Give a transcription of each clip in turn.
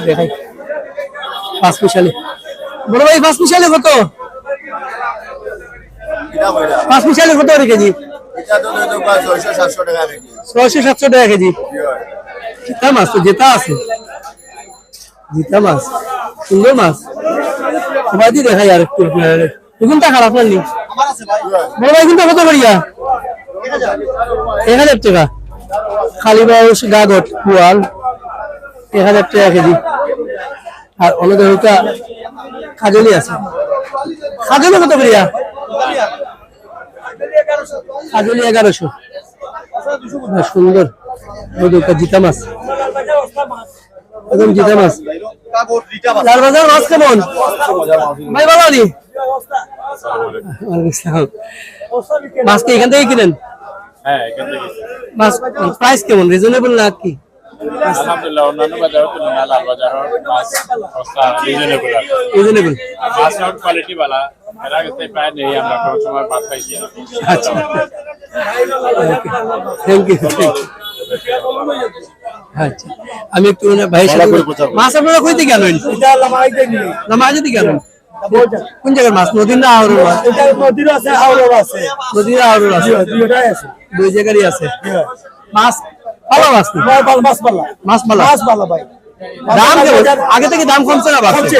দেখাই ভাই পাঁচ কত পাঁচ কত কেজি এটা তো তো প্রায় 600 700 টাকা কেজি? ছয়শো সাতশো টাকা কেজি। জিতা মাছ তো, জেতা আছে। জিতা মাছ, সুন্দর মাছ। সবাই দেখাই আর একটু এগুনটা খারাপ লাগলি বড় ভাই কিন্তু কত করিয়া? এক হাজার টাকা। খালি বাউস, গাগট, পোয়াল। এক হাজার টাকা কেজি। আর অন্যদের ওটা খাজলি আছে। খাজলি কত করিয়া? খাজলি এগারোশো। সুন্দর। জিতা মাছ। একদম জিতা মাছ। লাল বাজার মাছ কেমন? ভাই ভালো আনি মাছ কি এখান থেকে কিনেন? হ্যাঁ মাছ প্রাইস কেমন? রিজনেবল না কি? আলহামদুলিল্লাহ অন্যান্য বাজারও তুলনায় লাল বাজারও মাছ সস্তা রিজনেবল রিজনেবল মাছের কোয়ালিটি ভালো এর আগে থেকে প্রায় নেই আমরা কোনো সময় মাছ পাইছি আচ্ছা। থ্যাংক ইউ আচ্ছা। আমি একটু মানে সাথে মাছ আপনারা কই থেকে আনেন? লামাইতে থেকে আনেন। কোন জায়গার মাছ? নদীর না আহরুর মাছ? নদীর আছে আউলার আছে। নদীর আহরুর আছে। দুই জায়গারই আছে। মাছ ভালো মাছ মাছ পাল্লা মাছ ভালো মাছ পাল্লা ভাই। দাম কেমন আগে থেকে দাম কমছে না বাড়ছে?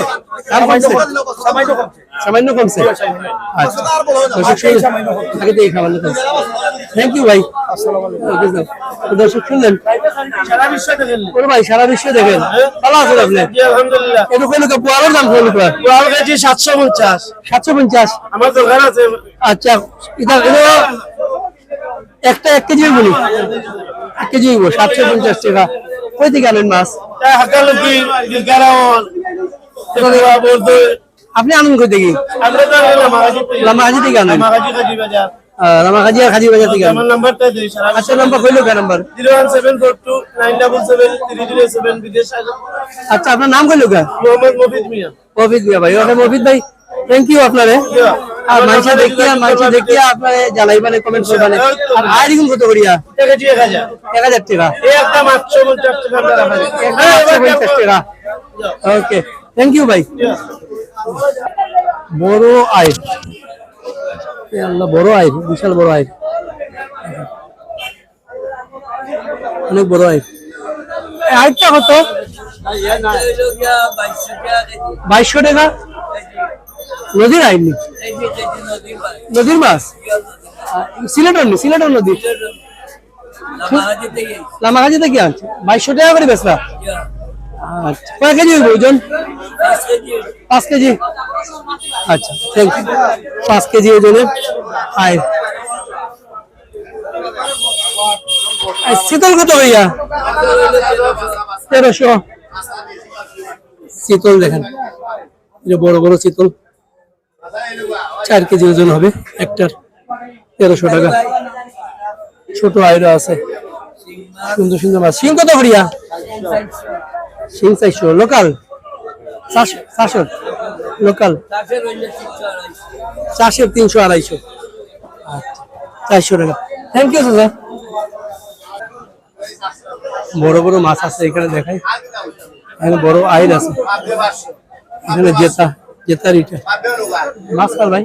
দাম কমছে? সামান্য কমছে। আচ্ছা। আগে থেকে সামান্য কমছে। থ্যাংক ইউ ভাই। দর্শক শুনলেন? ভাই সারা বিশ্বে দেখেন। ভালো আছেন আপনি? পোয়ালোর দাম পোয়াল কেজি সাতশো পঞ্চাশ। সাতশো পঞ্চাশ? আমার দোকান আছে। আচ্ছা এটা একটা এক কেজি বলি। কেজি সাতশো পঞ্চাশ টাকা। কই থেকে আনেন মাছ? আপনি আনেন কই থেকে লামাহাজি থেকে আনেন আর বাজার থেকে আমার নাম্বারটা দিই সারা আচ্ছা নাম্বার কইলো কে নাম্বার? বিদেশ আচ্ছা আপনার নাম কইলো কে? মোহাম্মদ মফিদ মিয়া। মফিদ ভাই। মফিদ ভাই থ্যাংক ইউ আপনারে। আর মানুষ দেখিয়া মানুষ দেখিয়া আপনারে জানাইবানে কমেন্ট করবানে আর আইডিগুন কত করিয়া? এক হাজার। এক হাজার টাকা। একটা মাত্র পঞ্চাশ টাকা। ওকে থ্যাংক ইউ ভাই বড় এ আল্লাহ বড় আইট বিশাল বড় আইট অনেক বড় আইট আইটটা কত? বাইশশো টাকা। নদীর আইট নি নদীর মাছ সিলেটের নি সিলেটের নদী? লামাগাজি থেকে আনছে? বাইশশো টাকা করে বেচরা আচ্ছা কয় কেজি হইব ওজন? পাঁচ কেজি। আচ্ছা থ্যাংক ইউ পাঁচ কেজি ওজনের আয়। শীতল কত হইয়া তেরোশো। শীতল দেখেন বড় বড় শীতল। চার কেজি ওজন হবে, একটার তেরোশো টাকা। ছোট আয়রা আছে, সুন্দর সুন্দর মাছ। শিং কত করিয়া শিং চারশো, লোকাল? চারশো লোকাল? চারশো তিনশো আড়াইশো। আচ্ছা চারশো টাকা। থ্যাংক ইউ দাদা বড় বড় মাছ আছে এখানে দেখাই। এখানে বড় আইল আছে। এখানে জেতা। জেতার ইটা। মাছ ভাই।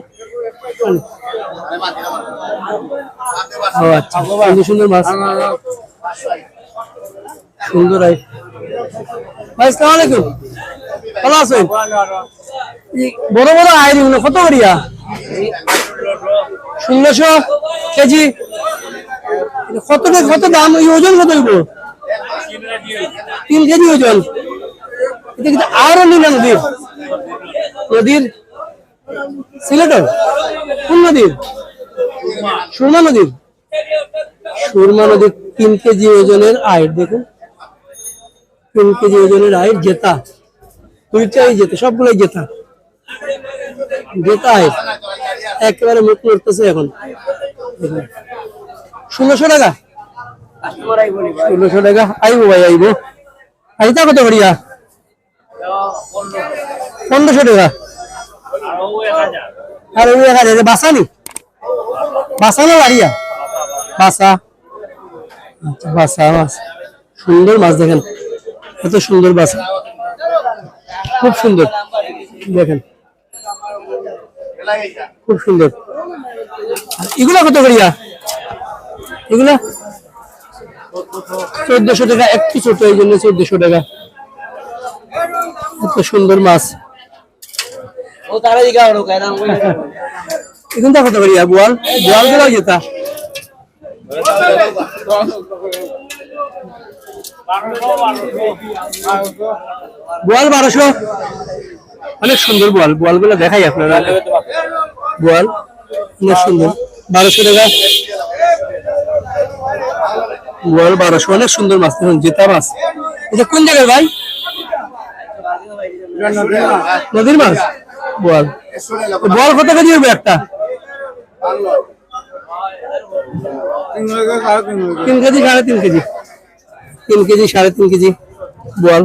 ও আচ্ছা সুন্দর সুন্দর মাছ। সুন্দর আই। ভাই আসসালামু আলাইকুম। ভালো আছেন? বড় বড় আইরি গুলো কত করিয়া? ষোলোশো কেজি। এটা কত কত দাম? ওজন কত হইব? তিন কেজি ওজন। এটা কিন্তু আরও নিলা নদীর নদীর সিলেটের কোন নদীর? সুরমা নদীর? সুরমা নদীর তিন কেজি ওজনের আয়ের, দেখুন। তিন কেজি ওজনের আয়ের জেতা। দুইটাই জেতা, সবগুলোই জেতা। জেতা আয়ের। একেবারে মুখ লড়তেছে এখন। ষোলোশো টাকা? ষোলোশো টাকা। আইবো ভাই, আইবো। আইতা কত করিয়া? পনেরোশো টাকা। আর ওই এক হাজার। বাসানি? বাসা না বাড়িয়া? বাসা। আচ্ছা বাসা মাছ সুন্দর মাছ দেখেন। এত সুন্দর বাসা। খুব সুন্দর। দেখেন। খুব সুন্দর। এগুলা কত করিয়া? এগুলা? চোদ্দশো টাকা, একটু ছোট, এই জন্য চোদ্দশো টাকা। এত সুন্দর মাছ। এখানটা কত করিয়া, বোয়াল? বোয়ালগুলো যেতা বোয়াল বারোশো। অনেক সুন্দর বোয়াল। বোয়ালগুলো দেখাই আপনারা। বোয়াল, অনেক সুন্দর। বারোশো টাকা। বোয়াল বারোশো, অনেক সুন্দর মাছ। দেখুন, জেতা মাছ। এটা কোন জায়গায় ভাই? নদীর মাছ? বোয়াল বোয়াল কত কেজি হবে একটা? তিন কেজি সাড়ে তিন কেজি। তিন কেজি সাড়ে তিন কেজি। বোয়াল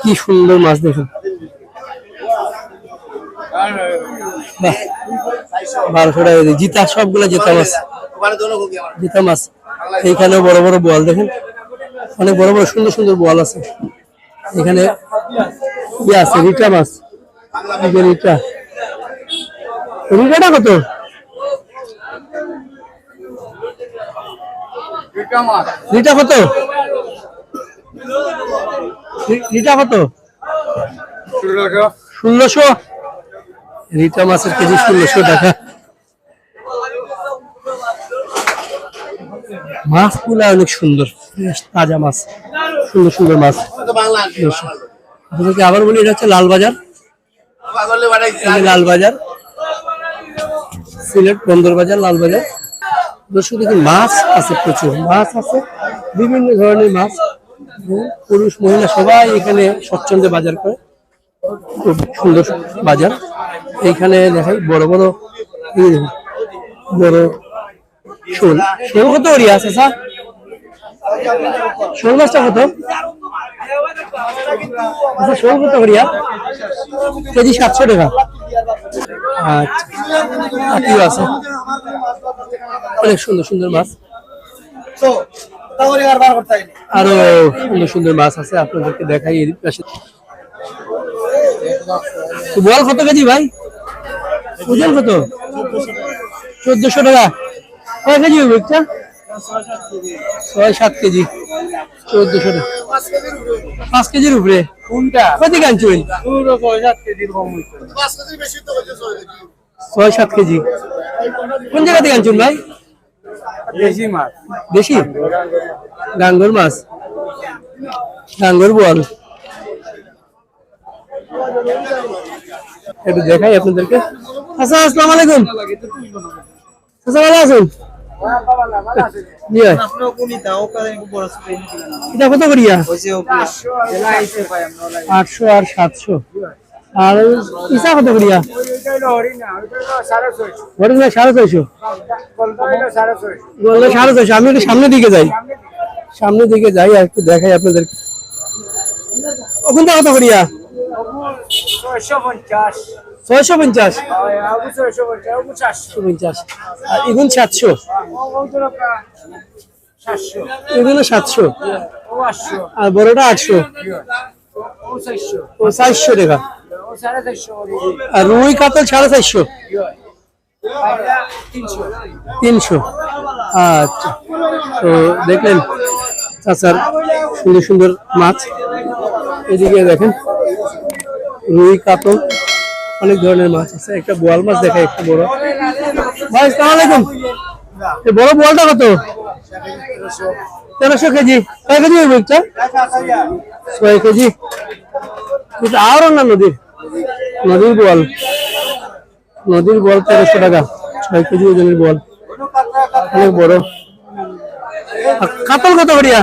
কি সুন্দর মাছ দেখুন। বারোশো টাকা জিতা সবগুলা জেতা মাছ। জিতা মাছ। এইখানেও বড় বড় বল দেখেন। অনেক বড় বড় সুন্দর সুন্দর বল আছে। এখানে ইয়ে আছে, রিটা মাছ। রিটাটা কত? রিটা কত? রিটা কত? ষোলোশো। রিটা মাছের কেজি ষোলোশো টাকা। মাছগুলা অনেক সুন্দর বেশ তাজা মাছ। সুন্দর সুন্দর মাছ। আপনাদেরকে আবার বলি এটা হচ্ছে লালবাজার। লালবাজার সিলেট বন্দর বাজার লালবাজার দর্শক দেখুন মাছ আছে প্রচুর? মাছ আছে বিভিন্ন ধরনের মাছ। পুরুষ মহিলা সবাই এখানে স্বচ্ছন্দে বাজার করে। খুব সুন্দর বাজার। এইখানে দেখাই বড় বড় বড় শোল শোল কত আছে স্যার? শোল মাছটা কত? আচ্ছা শোল কত করিয়া? কেজি সাতশো টাকা। আচ্ছা আছে। অনেক সুন্দর সুন্দর মাছ। আরও সুন্দর সুন্দর মাছ আছে, আপনাদেরকে দেখাই এই পাশে। বল কত কেজি ভাই? ওজন কত? চোদ্দশো টাকা। কয় কেজি হবে একটা? ছয় সাত কেজি। চোদ্দশো টাকা পাঁচ কেজির উপরে? কোনটা? কত আনছেন ছয় সাত কেজি। কোন জায়গা থেকে আনছেন ভাই? দেশি গাঙ্গর মাছ। গাঙ্গর বল একটু দেখাই আপনাদেরকে। আচ্ছা আসসালামু আলাইকুম। আচ্ছা ভালো আছেন? এটা কত করিয়া আটশো আর সাতশো। আর ইসা কত করিয়া হরিণা সাড়ে ছয়শো। সাড়ে ছয়শো। আমি একটু সামনের দিকে যাই। সামনের দিকে যাই আর একটু দেখাই আপনাদের ওখানটা কত করিয়া ছয়শো পঞ্চাশ। ছয়শো পঞ্চাশ। আর এগুন সাতশো। এগুলো সাতশো। আর বড়টা আটশো। ও চারশো টাকা। আর রুই কাতল সাড়ে চারশো। তিনশো। আচ্ছা। তো দেখলেন চাচার সুন্দর সুন্দর মাছ। এদিকে দেখেন রুই কাতল। অনেক ধরনের মাছ আছে। একটা বোয়াল মাছ দেখায় একটা বড়। ভাই, সালামালাইকুম। বড় বোয়ালটা কত? তেরোশো কেজি। কয় কেজি একটা ছয় কেজি। আর না নদীর? নদীর বোয়াল। নদীর বল তেরোশো টাকা। ছয় কেজি ওজনের বল অনেক বড়। কাতল কত করিয়া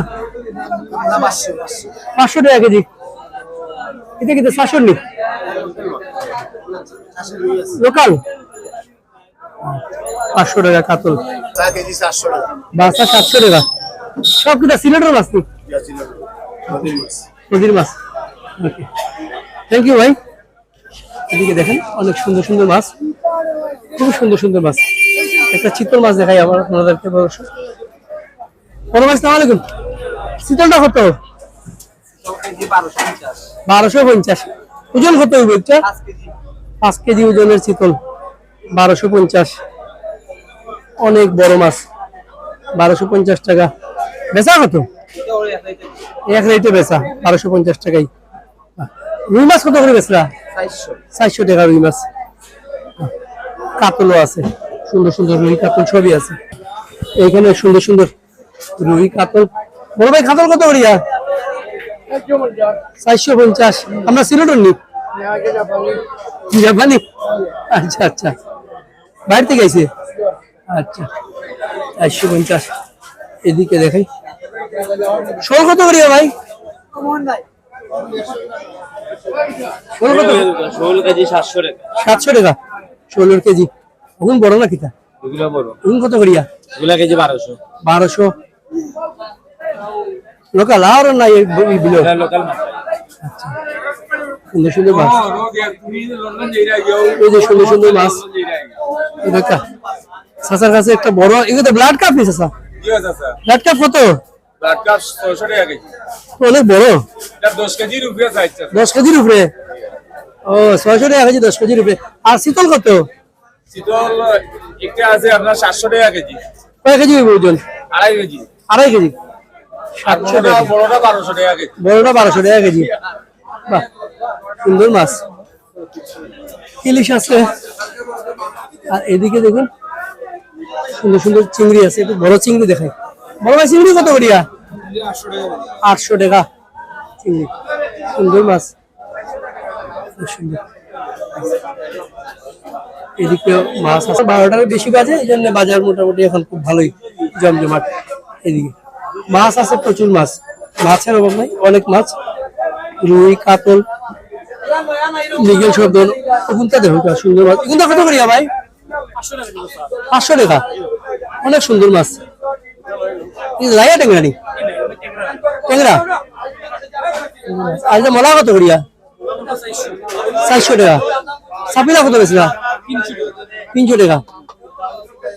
পাঁচশো টাকা কেজি। এটা কিন্তু চারশো নি লোকাল পাঁচশো টাকা কাতল। বাচ্চা সাতশো টাকা। সব কিনা সিলেটের মাছ। নি নদীর মাছ। ওকে থ্যাংক ইউ ভাই। এদিকে দেখেন অনেক সুন্দর সুন্দর মাছ। খুব সুন্দর সুন্দর মাছ। একটা চিতল মাছ দেখাই আবার আপনাদেরকে অবশ্য বড় মাছ সালাম আলাইকুম। চিতলটা কত? বারোশো পঞ্চাশ। ওজন কত হবে একটা পাঁচ কেজি ওজনের চিতল, বারোশো পঞ্চাশ। অনেক বড় মাছ, বারোশো পঞ্চাশ টাকা। বেচা কত? এক রেটে বেচা, বারোশো পঞ্চাশ টাকাই। রুই মাছ কত করে বেচলা? চারশো টাকা রুই মাছ। কাতলও আছে, সুন্দর সুন্দর রুই কাতল ছবি আছে। এইখানে সুন্দর সুন্দর রুই কাতল। বড় ভাই, কাতল কত করিয়া? চারশো পঞ্চাশ। আমরা সিলেটর নি জাপানি। আচ্ছা আচ্ছা। বাইরে থেকে আইছে আচ্ছা। চারশো পঞ্চাশ। এদিকে দেখাই। শোল কত করিয়া ভাই? শোল কত? কেজি সাতশো টাকা। সাতশো টাকা। ষোলোর কেজি। এখন বড় না কিতা এখন কত করিয়া? এগুলা কেজি বারোশো। বারোশো। লোকাল আর না এই ব- বিলো লোকাল মাছ। সুন্দর সুন্দর মাছ। এই যে সুন্দর সুন্দর মাছ। দেখা চাচার কাছে একটা বড় এগুলো ব্লাড কাপ নিছে চাচা ব্লাড কাপ কত? অনেক বড়। দশ কেজির উপরে? ও ছয়শো টাকা কেজি দশ কেজির উপরে। আর শীতল কত? শীতল একটা আছে আপনার সাতশো টাকা কেজি। কয় কেজি ওজন? আড়াই কেজি। আড়াই কেজি। সাতশো টাকা বড়টা বারোশো টাকা কেজি। বড়টা বারোশো টাকা কেজি। বাহ। সুন্দর মাছ। ইলিশ আছে। আর এদিকে দেখুন, সুন্দর সুন্দর চিংড়ি আছে। একটু বড় চিংড়ি দেখাই। বড় ভাই, চিংড়ি কত করিয়া আটশো টাকা। চিংড়ি। সুন্দর মাছ। সুন্দর। এদিকে মাছ আছে। বারোটার বেশি বাজে, এই জন্য বাজার মোটামুটি এখন খুব ভালোই জমজমাট এদিকে। মাছ আছে, প্রচুর মাছ। মাছের অভাব নাই, অনেক মাছ। রুই, কাতল লিগেল ধর ওখানটা দেখো সুন্দর মাছ। এখানটা কত করিয়া ভাই? পাঁচশো টাকা। অনেক সুন্দর মাছ। লাইয়া টেংরা নি টেংরা আর মলা কত করিয়া চারশো টাকা। সাপিলা কত বেছিলা তিনশো টাকা।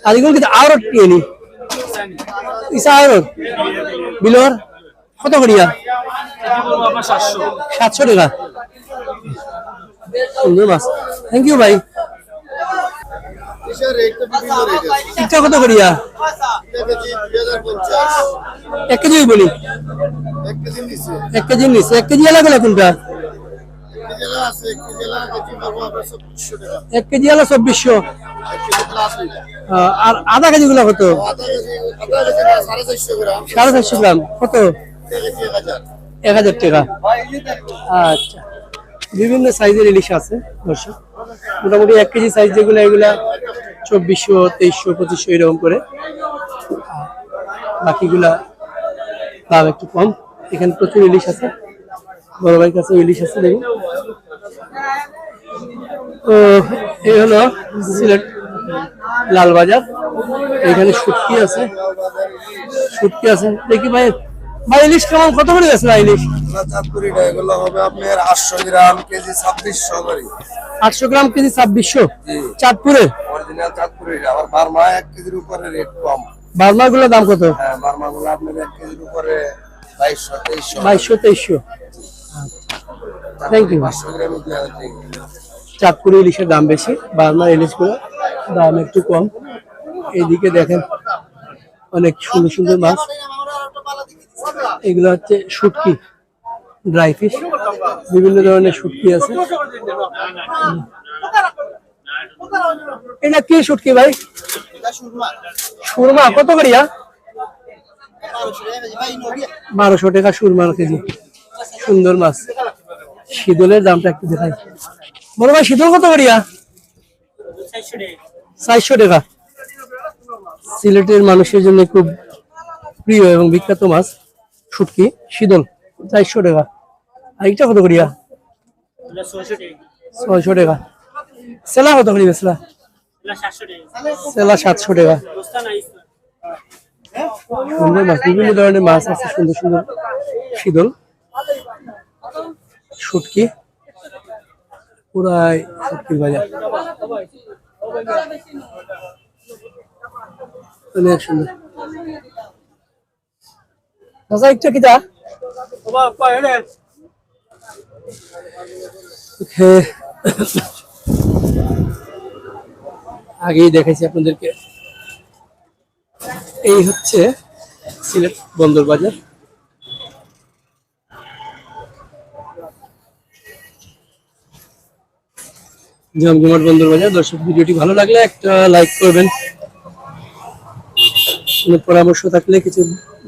আর কিন্তু আরও টিয়ে নি ইসা আরও বিলোর কত করিয়া সাতশো টাকা। সুন্দর মাছ থ্যাংক ইউ ভাই ঠিকঠাক কত করিয়া এক কেজি বলি এক কেজি নিস এক কেজি এলা গেলে কোনটা এক কেজি এলা চব্বিশশো আর আধা কেজি গুলা কত সাড়ে চারশো গ্রাম কত এক হাজার টাকা আচ্ছা বিভিন্ন সাইজের ইলিশ আছে, দর্শক। মোটামুটি এক কেজি সাইজ যেগুলো, এগুলা চব্বিশশো, তেইশশো, পঁচিশশো এরকম করে। বাকিগুলা দাম একটু কম। এখানে প্রচুর ইলিশ আছে। বড় ভাইয়ের কাছে ইলিশ আছে, দেখুন। তো এই হলো সিলেট লালবাজার। এখানে শুটকি আছে। শুটকি আছে। দেখি ভাই ভাই ইলিশ কেমন? কত করে গেছে ভাই ইলিশ? চাঁদপুরিটা এগুলো হবে আপনার আটশো গ্রাম কেজি ছাব্বিশশো করে। আটশো গ্রাম কেজি ছাব্বিশশো? চাঁদপুরে? অরিজিনাল আবার বার্মা এক কেজির উপরে রেট কম। গুলোর দাম কত? হ্যাঁ বার্মা গুলো আপনার এক কেজির উপরে বাইশশো তেইশশো। বাইশশো তেইশশো। থ্যাংক ইউ চাঁদপুরি ইলিশের দাম বেশি বার্মার ইলিশগুলো দাম একটু কম। এইদিকে দেখেন অনেক সুন্দর সুন্দর মাছ। এগুলো হচ্ছে শুটকি ড্রাই ফিশ বিভিন্ন ধরনের শুটকি আছে। এটা কি শুটকি ভাই? সুরমা, কত করিয়া বারোশো টাকা সুরমার কেজি। সুন্দর মাছ। শীতলের দামটা একটু দেখাই। বড় ভাই, শীতল কত করিয়া চারশো টাকা। সিলেটের মানুষের জন্য খুব প্রিয় এবং বিখ্যাত মাছ। শুটকি, শীতল, চারশো টাকা। আর এটা কত করিয়া? ছয়শো টাকা। সেলা কত করি বেসলা সেলা সাতশো টাকা। সুন্দর মাছ, বিভিন্ন ধরনের মাছ আছে, সুন্দর সুন্দর। শীতল, শুটকি, পুরাই শুটকির বাজার। অনেক সুন্দর। চাচা একটা কিতা হ্যাঁ। আগেই দেখাইছি আপনাদেরকে। এই হচ্ছে সিলেট বন্দর বাজার। জমজমাট বন্দর বাজার। দর্শক ভিডিওটি ভালো লাগলে একটা লাইক করবেন। কোনো পরামর্শ থাকলে কিছু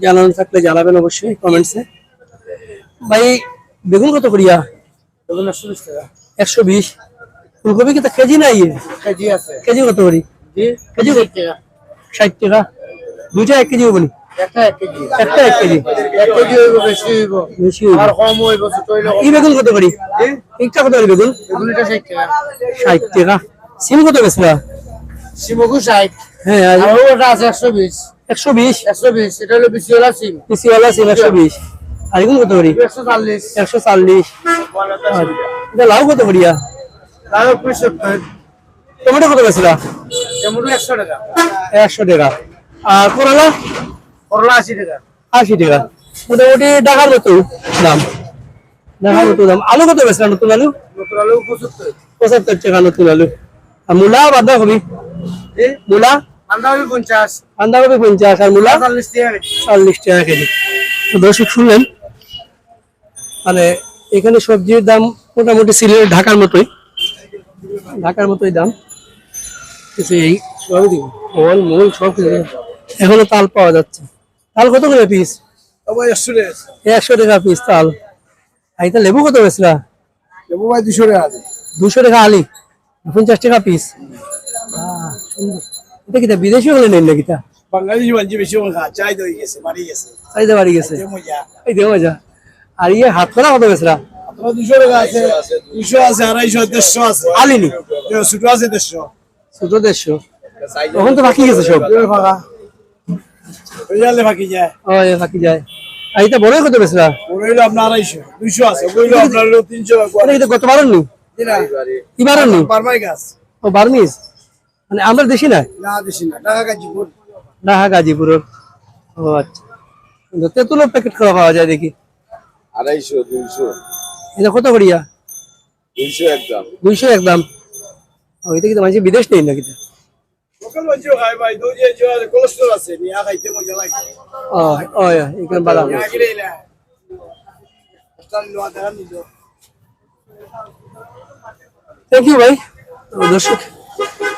জানানো থাকলে জানাবেন অবশ্যই কমেন্টসে ভাই বেগুন কত করিয়া? বেগুন একশো বিশ। টাকা একশো বিশ ফুলকপি কি কেজি নাই? কেজি আছে। কেজি কত করি? কেজি কত? টাকা। ষাট টাকা। দুইটা এক কেজি হবনি? একটা এক কেজি। একটা এক কেজি। এক কেজি হইব বেশি হইব। বেশি হইবো। আর কম হইব ছোট হইলে এই বেগুন কত করি? একটা কত করি বেগুন? বেগুনটা ষাট টাকা। ষাট টাকা। সিম কত বেচলা সিমকু ষাট। হ্যাঁ আর ওটা আছে একশো বিশ। একশো বিশ। একশো বিশ এটা হলো বিশিওলা সিম। পিসিওয়ালা সিম একশো বিশ। আর এগুলো কত করি? একশো চাল্লিশ। একশো চাল্লিশ। এটা লাউ কত করিয়া? পঁয়ষট্টি। টমেটো কত টমেটো একশো টাকা। একশো টাকা। আর করলা? করলা আশি টাকা। আশি টাকা। মোটামুটি ঢাকার মতো দাম। ঢাকার মতো দাম। আলু কত বেচলা নতুন আলু? নতুন আলু পঁচাত্তর। পঁচাত্তর টাকা নতুন আলু। আর মূলা বাঁধাকপি? মূলা? বান্ধাকপি পঞ্চাশ। আর মূলা? চল্লিশ টাকা কেজি। দর্শক শুনলেন? মানে এখানে সবজির দাম মোটামুটি সিলেট ঢাকার মতোই। ঢাকার মতোই দাম। কিছু এই সবই দিব। ফল মূল সব কিছু এখনও তাল পাওয়া যাচ্ছে। তাল কত করে পিস? একশো টাকা পিস তাল। এটা লেবু কত বেচলা? লেবু ভাই দুশো টাকা দুশো টাকা আলি। পঞ্চাশ টাকা পিস। এটা কিটা বিদেশি হলে নেন নাকি তা বাঙালি মানুষ বেশি চাই দই গেছে বাড়ি গেছে। চাহিদা বাড়ি গেছে? এই দেখো মজা। আর ইয়ে হাত করা কত বেচলা দুশো টাকা আছে দুশো আছে আড়াইশো দেড়শো আছে। আলিনি? ছোট আছে দেড়শো। ছোট দেড়শো। তখন তো বাকি গেছে সব। ফাঁকা। ওই জালে যায়। ও বাকি যায়। আর এটা বড় কত বেচলা ওর হইল আপনার আড়াইশো দুইশো আছে ওইলো আপনার হলো তিনশো এটা কিন্তু গত বারণ নি? কি বারণ নি? বারমাই গাছ। ও বার্মিজ? মানে আমার দেশি না? না না টাকা গাজিপুর। ঢাকা গাজীপুরের ও আচ্ছা। তেঁতুলের প্যাকেট করা পাওয়া যায় দেখি। আড়াইশো দুইশো। এটা কত করিয়া? দুইশো একদম দুইশো একদম ও এটা কিন্তু মানুষ বিদেশ নেই নাকি থ্যাংক ইউ ভাই দর্শক।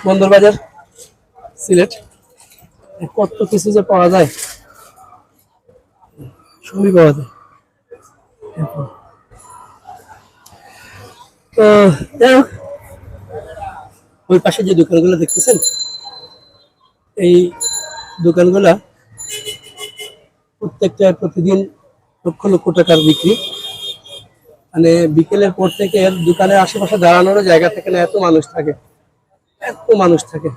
বন্দর বাজার সিলেট। কত কিছু যে পাওয়া যায়, সবই পাওয়া যায়। তো ওই পাশে যে দোকানগুলো দেখতেছেন, এই দোকানগুলা প্রত্যেকটা প্রতিদিন লক্ষ লক্ষ টাকার বিক্রি। মানে বিকেলের পর থেকে দোকানের আশেপাশে দাঁড়ানোর জায়গা থেকে না, এত মানুষ থাকে। এত মানুষ থাকে।